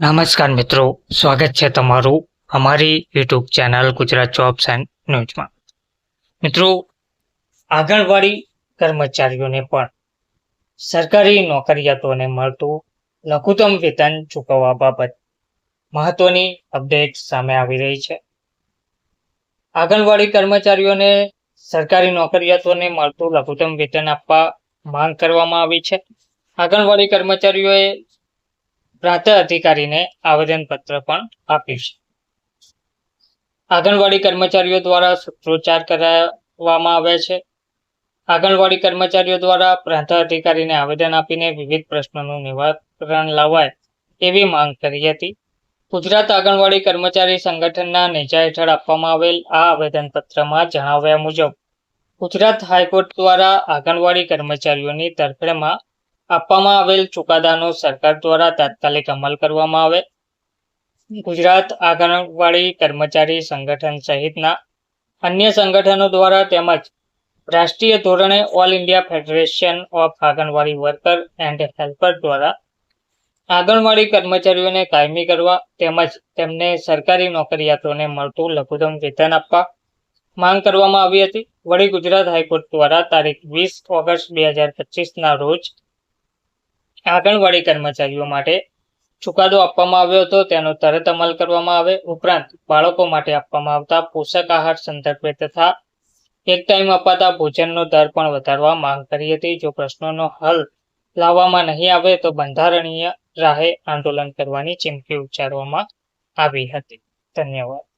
નમસ્કાર મિત્રો, સ્વાગત છે તમારું અમારી YouTube channel Gujarat jobs and ન્યૂઝમાં. મિત્રો, આંગણવાડી કર્મચારીઓને પણ સરકારી નોકરિયાતોને મળતું લઘુત્તમ વેતન ચૂકવવા બાબત મહત્વની અપડેટ સામે આવી રહી છે. આંગણવાડી કર્મચારીઓને સરકારી નોકરિયાતોને મળતું લઘુત્તમ વેતન આપવા માંગ કરવામાં આવી છે. આંગણવાડી કર્મચારીઓએ પ્રાંત અધિકારીને આવેદનપત્ર પણ આપ્યું છે. આંગણવાડી કર્મચારીઓ દ્વારા સૂત્રોચ્ચાર કરાવવામાં આવ્યા છે. આંગણવાડી કર્મચારીઓ દ્વારા પ્રાંત અધિકારીને આવેદન આપીને વિવિધ પ્રશ્નોનું નિવારણ લાવાય એવી માંગ કરી હતી. ગુજરાત આંગણવાડી કર્મચારી સંગઠનના નેજા હેઠળ આપવામાં આવેલ આ આવેદનપત્રમાં જણાવ્યા મુજબ, ગુજરાત હાઈકોર્ટ દ્વારા આંગણવાડી કર્મચારીઓની તરફેણમાં આપવામાં આવેલ ચુકાદાનો સરકાર દ્વારા તાત્કાલિક અમલ કરવામાં આવે. ગુજરાત આંગણવાડી કર્મચારી સંગઠન સહિતના અન્ય સંગઠનો દ્વારા તેમજ રાષ્ટ્રીય ધોરણે all India federation of anganwadi worker and helper દ્વારા આંગણવાડી કર્મચારીઓને કાયમી કરવા તેમજ તેમને સરકારી નોકરિયાતોને મળતું લઘુત્તમ વેતન આપવા માંગ કરવામાં આવી હતી. વળી ગુજરાત હાઈકોર્ટ દ્વારા તારીખ વીસ ઓગસ્ટ બે હજાર પચીસના રોજ આંગણવાડી કર્મચારીઓ માટે ચુકાદો આપવામાં આવ્યો હતો. તેનો તરત અમલ કરવામાં આવે. ઉપરાંત બાળકો માટે આપવામાં આવતા પોષક આહાર સંદર્ભે તથા એક ટાઈમ અપાતા ભોજનનો દર પણ વધારવા માંગ કરી હતી. જો પ્રશ્નોનો હલ લાવવામાં નહીં આવે તો બંધારણીય રાહે આંદોલન કરવાની ચીમકી ઉચ્ચારવામાં આવી હતી. ધન્યવાદ.